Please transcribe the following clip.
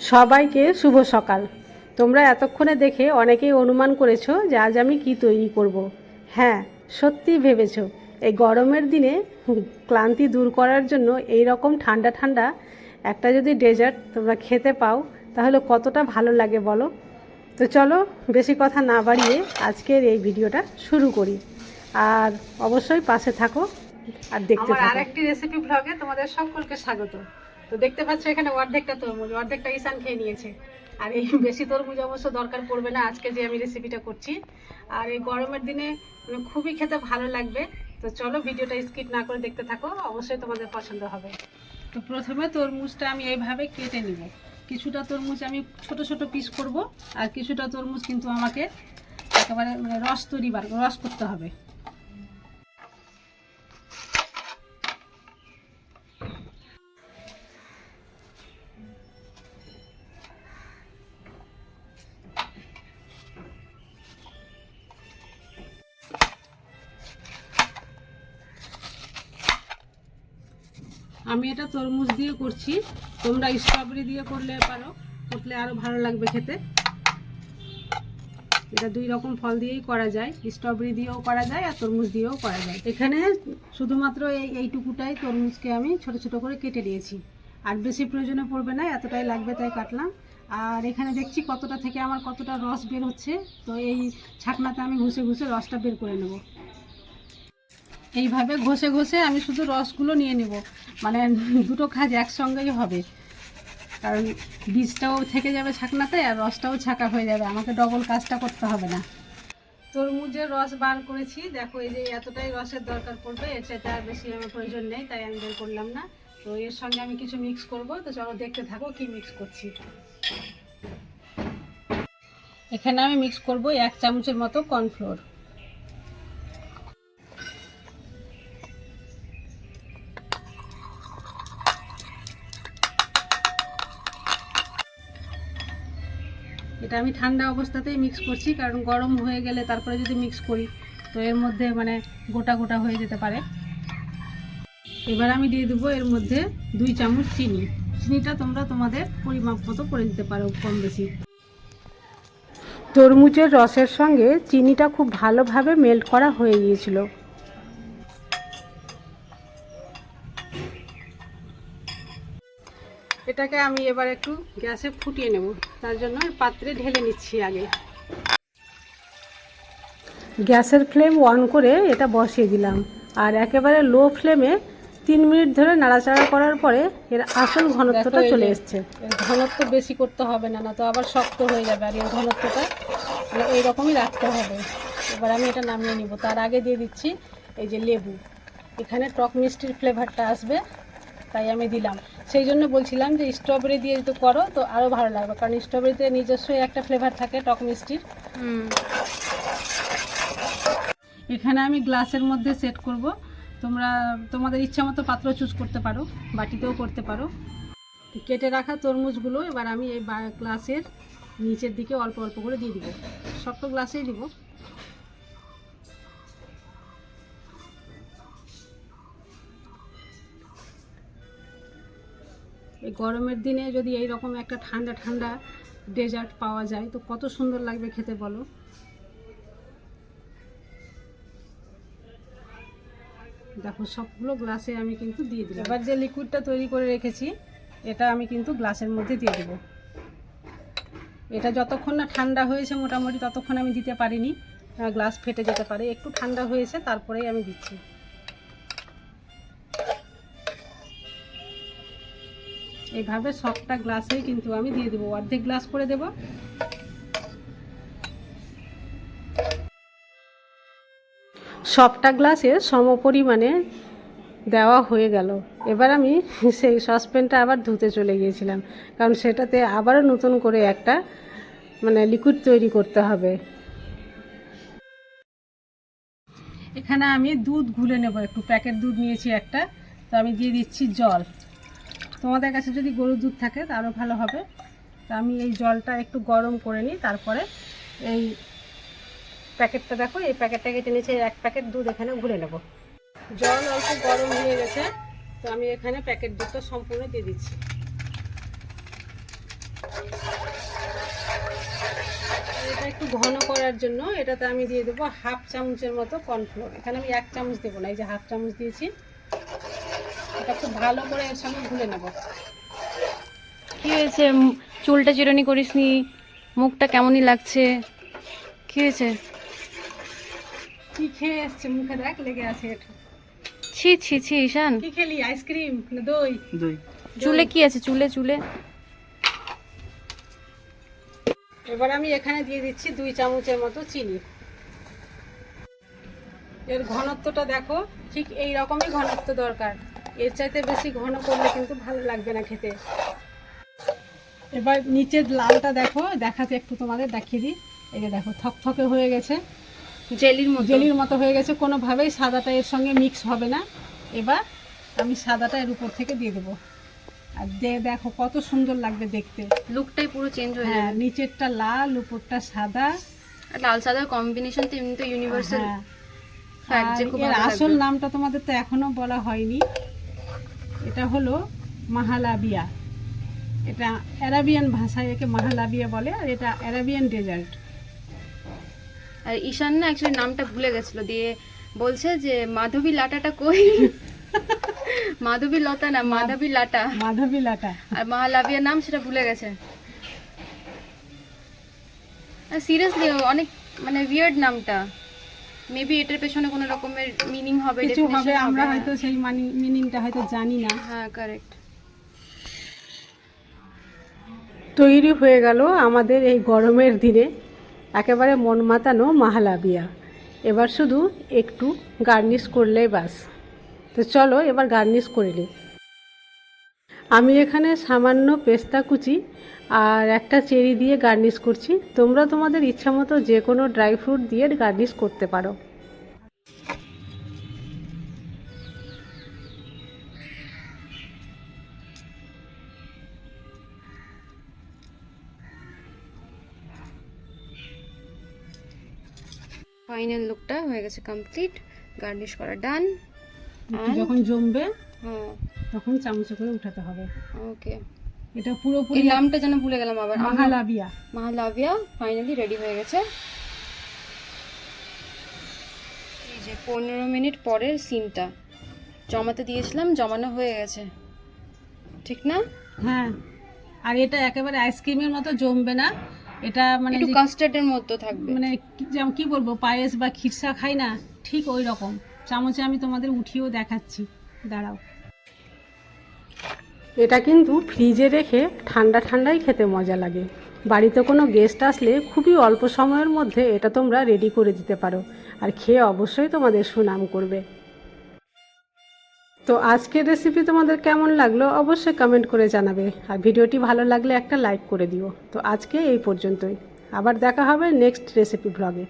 সবাইকে শুভ সকাল। তোমরা এতক্ষণে দেখে অনেকেই অনুমান করেছ যে আজ আমি কি তৈরি করব। হ্যাঁ সত্যিই ভেবেছো এই গরমের দিনে ক্লান্তি দূর করার জন্য এই রকম ঠান্ডা ঠান্ডা একটা যদি ডেজার্ট তোমরা খেতে পাও তাহলে কতটা ভালো লাগে বলো? তো চলো বেশি কথা না বাড়িয়ে আজকের এই ভিডিওটা শুরু করি। আর অবশ্যই পাশে থাকো আর দেখতে থাকো। আরেকটি রেসিপি ব্লগে তোমাদের সকলকে স্বাগত। তো দেখতে পাচ্ছ এখানে অর্ধেকটা তরমুজ, অর্ধেকটা ঈশান খেয়ে নিয়েছে। আর এই বেশি তরমুজ অবশ্য দরকার পড়বে না, আজকে যে আমি রেসিপিটা করছি। আর এই গরমের দিনে মানে খুবই খেতে ভালো লাগবে। তো চলো ভিডিওটা স্কিপ না করে দেখতে থাকো, অবশ্যই তোমাদের পছন্দ হবে। তো প্রথমে তরমুজটা আমি এইভাবে কেটে নিব। কিছুটা তরমুজ আমি ছোট ছোট পিস করব, আর কিছুটা তরমুজ কিন্তু আমাকে একেবারে মানে রস তৈরি বার রস করতে হবে। আমি এটা তরমুজ দিয়ে করছি। তোমরা স্ট্রবেরি দিয়ে করলে পারো, করলে আরও ভালো লাগবে খেতে। এটা দুই রকম ফল দিয়েই করা যায়। স্ট্রবেরি দিয়েও করা যায় আর তরমুজ দিয়েও করা যায়। এখানে শুধুমাত্র এই এইটুকুটাই তরমুজকে আমি ছোট ছোট করে কেটে দিয়েছি আর বেশি প্রয়োজনে পড়বে না, এতটাই লাগবে তাই কাটলাম। আর এখানে দেখছি কতটা থেকে আমার কতটা রস বের হচ্ছে। তো এই ছাকনাতে আমি ঘুষে ঘুষে রসটা বের করে নেব। এইভাবে ঘষে ঘষে আমি শুধু রসগুলো নিয়ে নেব। মানে দুটো কাজ একসঙ্গেই হবে। কারণ বীজটাও থেকে যাবে ছাকনাতে আর রসটাও ছাকা হয়ে যাবে। আমাকে ডবল কাজটা করতে হবে না। তরমুজের রস বার করেছি। দেখো এই যে এতটাই রসের দরকার পড়বে। এর চাইতে আর বেশি আমার প্রয়োজন নেই, তাই আমি বের করলাম না। তো এর সঙ্গে আমি কিছু মিক্স করব। তো চলো দেখতে থাকো কি মিক্স করছি। এখানে আমি মিক্স করব এক চামচের মতো কর্নফ্লোর এটা আমি ঠান্ডা অবস্থাতেই মিক্স করছি, কারণ গরম হয়ে গেলে তারপরে যদি মিক্স করি, তো এর মধ্যে মানে গোটা গোটা হয়ে যেতে পারে। এবার আমি দিয়ে দেবো এর মধ্যে দুই চামচ চিনি। চিনিটা তোমরা তোমাদের পরিমাপ মতো করে দিতে পারো কম বেশি। তরমুজের রসের সঙ্গে চিনিটা খুব ভালোভাবে মেল্ট করা হয়ে গিয়েছিল। এটাকে আমি এবার একটু গ্যাসে ফুটিয়ে নেব। তার জন্য পাত্রে ঢেলে নিচ্ছি আগে। গ্যাসের ফ্লেম অন করে এটা বসিয়ে দিলাম। আর একেবারে লো ফ্লেমে তিন মিনিট ধরে নাড়াচাড়া করার পরে এর আসল ঘনত্বটা চলে এসছে। ঘনত্ব বেশি করতে হবে না না তো আবার শক্ত হয়ে যাবে। আর এর ঘনত্বটা মানে এইরকমই রাখতে হবে। এবার আমি এটা নামিয়ে নিব। তার আগে দিয়ে দিচ্ছি এই যে লেবু। এখানে টক মিষ্টির ফ্লেভারটা আসবে। তাই আমি দিলাম। সেই জন্য বলছিলাম যে স্ট্রবেরি দিয়ে যদি করো তো আরও ভালো লাগবে কারণ স্ট্রবেরিতে নিজস্বই একটা ফ্লেভার থাকে টক মিষ্টির। এখানে আমি গ্লাসের মধ্যে সেট করব। তোমরা তোমাদের ইচ্ছা মতো পাত্র চুজ করতে পারো বাটিতেও করতে পারো। কেটে রাখা তরমুজগুলো এবার আমি এই বা- গ্লাসের নিচের দিকে অল্প অল্প করে দিয়ে দিব। সব তো গ্লাসেই দিব। এই গরমের দিনে যদি এই রকম একটা ঠান্ডা ঠান্ডা ডেজার্ট পাওয়া যায়, তো কত সুন্দর লাগবে খেতে বলো? দেখো, সবগুলো গ্লাসে আমি কিন্তু দিয়ে দিলাম। এবার যে লিকুইডটা তৈরি করে রেখেছি, এটা আমি কিন্তু গ্লাসের মধ্যে দিয়ে দেব। এটা যতক্ষণ না ঠান্ডা হয়েছে মোটামুটি, ততক্ষণ আমি দিতে পারিনি। গ্লাস ফেটে যেতে পারে। একটু ঠান্ডা হয়েছে, তারপরেই আমি দিচ্ছি। এইভাবে সবটা গ্লাসেই কিন্তু আমি দিয়ে দেবো। অর্ধেক গ্লাস করে দেবো। সবটা গ্লাসে সম পরিমাণে দেওয়া হয়ে গেল। এবার আমি সেই সসপ্যানটা আবার ধুতে চলে গিয়েছিলাম। কারণ সেটাতে আবারও নতুন করে একটা মানে লিকুইড তৈরি করতে হবে। এখানে আমি দুধ গুলে নেব। একটু প্যাকেট দুধ নিয়েছি একটা। তো আমি দিয়ে দিচ্ছি জল। তোমাদের কাছে যদি গরুর দুধ থাকে তারও ভালো হবে। তো আমি এই জলটা একটু গরম করে নিই, তারপরে এই প্যাকেটটা দেখো, এই প্যাকেটটা কেটে নিয়েছি এক প্যাকেট দুধ এখানে গুলে নেব। জল অল্প গরম হয়ে গেছে, তো আমি এখানে প্যাকেট দুধটা সম্পূর্ণ দিয়ে দিচ্ছি। এটা একটু ঘন করার জন্য এটাতে আমি দিয়ে দেবো হাফ চামচের মতো কর্নফ্লোর। এখানে আমি এক চামচ দেবো না, এই যে হাফ চামচ দিয়েছি। এটা খুব ভালো করে এর সঙ্গে গুলে নেব। কি হয়েছে? চুলটা চিরনি করিসনি? মুখটা কেমনই লাগছে? কি হয়েছে? কি খেয়ে এসছে? মুখে দেখ লেগে আছে একটু ছি ছি ছি ঈশান। কি খেলি? আইসক্রিম না দই? চুলে কি আছে? চুলে চুলে। এবার আমি এখানে দিয়ে দিচ্ছি দুই চামচের মতো চিনি। এর ঘনত্বটা দেখো ঠিক এই রকমই ঘনত্ব দরকার। এর চাইতে বেশি ঘন করলে কিন্তু ভালো লাগবে না খেতে। এবার নিচের লালটা দেখো দেখাতে একটু তোমাদের দেখিয়ে দিই। এই যে দেখো থকথকে হয়ে গেছে। জেলির মতো। জেলির মতো হয়ে গেছে কোনোভাবেই সাদাটা এর সঙ্গে মিক্স হবে না। এবার আমি সাদাটা এর উপর থেকে দিয়ে দেবো। আর দে দেখো কত সুন্দর লাগবে দেখতে। লুকটাই পুরো চেঞ্জ হয়ে হ্যাঁ নিচেরটা লাল উপরটা সাদা। লাল সাদার কম্বিনেশন তো এমনি তো ইউনিভার্সাল হ্যাঁ। আসল নামটা তোমাদের তো এখনও বলা হয়নি। এটা হলো মাহালাবিয়া। এটা অ্যারাবিয়ান ভাষায় একে মাহালাবিয়া বলে আর এটা অ্যারাবিয়ান ডেজার্ট। আর ঈশান না অ্যাকচুয়ালি নামটা ভুলে গেছিল দিয়ে বলছে যে মাধবী লাটাটা কই? মাধবী লতা না মাধবী লাটা। মাধবী লাটা। আর মহালাভিয়ার নাম সেটা ভুলে গেছে। সিরিয়াসলি অনেক মানে উইয়ার্ড নামটা। মেবি এটার পেছনে কোনো রকমের মিনিং হবে কিছু হবে আমরা হ্যাঁ। হয়তো সেই মানি মিনিংটা হয়তো জানি না। হ্যাঁ কারেক্ট তৈরি হয়ে গেল আমাদের এই গরমের দিনে একেবারে মন মাতানো মাহালাবিয়া। এবার শুধু একটু গার্নিশ করলেই বাস। তো চলো এবার গার্নিশ করে নিই। আমি এখানে সামান্য পেস্তা কুচি আর একটা চেরি দিয়ে গার্নিশ করছি। তোমরা তোমাদের ইচ্ছা মতো যে কোনো ড্রাই ফ্রুট দিয়ে গার্নিশ করতে পারো। ফাইনাল লুকটা হয়ে গেছে কমপ্লিট। গার্নিশ করা ডান। যখন জমবে হ্যাঁ। তখন চামচে করে উঠাতে হবে। ওকে। এটা পুরোপুরি নামটা যেন ভুলে গেলাম আবার। মাহালাবিয়া মহালাভিয়া। ফাইনালি রেডি হয়ে গেছে। এই যে পনেরো মিনিট পরের সিনটা জমাতে দিয়েছিলাম জমানো হয়ে গেছে। ঠিক না? হ্যাঁ। আর এটা একেবারে আইসক্রিমের মতো জমবে না। এটা মানে একটু কাস্টার্ডের মতো থাকবে। মানে যেমন কি বলব পায়েস বা খিরসা খাই না ঠিক ওই রকম। চামচে আমি তোমাদের উঠিয়েও দেখাচ্ছি। দাঁড়াও। এটা কিন্তু ফ্রিজে রেখে ঠান্ডা ঠান্ডাই খেতে মজা লাগে। বাড়িতে কোনো গেস্ট আসলে খুবই অল্প সময়ের মধ্যে এটা তোমরা রেডি করে দিতে পারো আর খেয়ে অবশ্যই তোমাদের সুনাম করবে। তো আজকের রেসিপি তোমাদের কেমন লাগল অবশ্যই কমেন্ট করে জানাবে। আর ভিডিওটি ভালো লাগলে একটা লাইক করে দিও। তো আজকে এই পর্যন্তই। আবার দেখা হবে নেক্সট রেসিপি ব্লগে